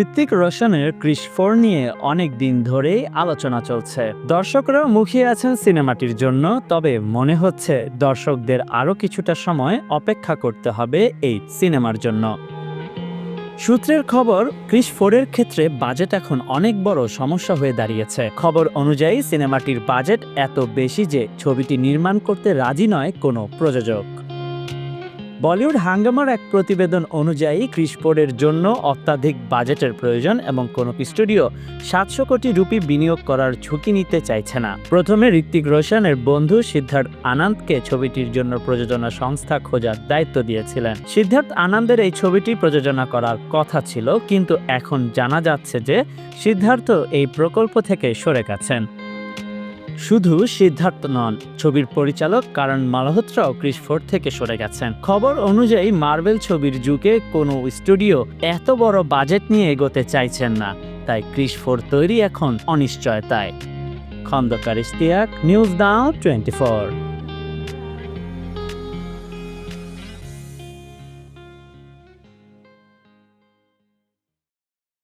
Hrithik রোশনের Chris four নিয়ে অনেক দিন ধরেই আলোচনা চলছে। দর্শকরা মুখিয়ে আছেন সিনেমাটির জন্য, তবে মনে হচ্ছে দর্শকদের আরও কিছুটা সময় অপেক্ষা করতে হবে এই সিনেমার জন্য। সূত্রের খবর ক্রিস ফোরের ক্ষেত্রে বাজেট এখন অনেক বড় সমস্যা হয়ে দাঁড়িয়েছে। খবর অনুযায়ী সিনেমাটির বাজেট এত বেশি যে ছবিটি নির্মাণ করতে রাজি নয় কোনো প্রযোজক। বলিউড হাঙ্গামার এক প্রতিবেদন অনুযায়ী ক্রিস ফোরের জন্য অত্যাধিক বাজেটের প্রয়োজন এবং কোনো স্টুডিও সাতশো কোটি রুপি বিনিয়োগ করার ঝুঁকি নিতে চাইছে না। প্রথমে ঋত্বিক রোশনের বন্ধু সিদ্ধার্থ আনন্দকে ছবিটির জন্য প্রযোজনা সংস্থা খোঁজার দায়িত্ব দিয়েছিলেন। সিদ্ধার্থ আনন্দের এই ছবিটি প্রযোজনা করার কথা ছিল, কিন্তু এখন জানা যাচ্ছে যে সিদ্ধার্থ এই প্রকল্প থেকে সরে গেছেন। শুধু সিদ্ধার্থ নন, ছবির পরিচালক কারণ মালহোত্রাও ক্রিস ফোর থেকে সরে গেছেন। খবর অনুযায়ী মার্বেল ছবির যুগে কোনো স্টুডিও এত বড় বাজেট নিয়ে এগোতে চাইছেন না, তাই ক্রিস ফোর তৈরি এখন অনিশ্চয়তায়। খন্দকার ইশতিয়াক, নিউজ দাও টোয়েন্টি ফোর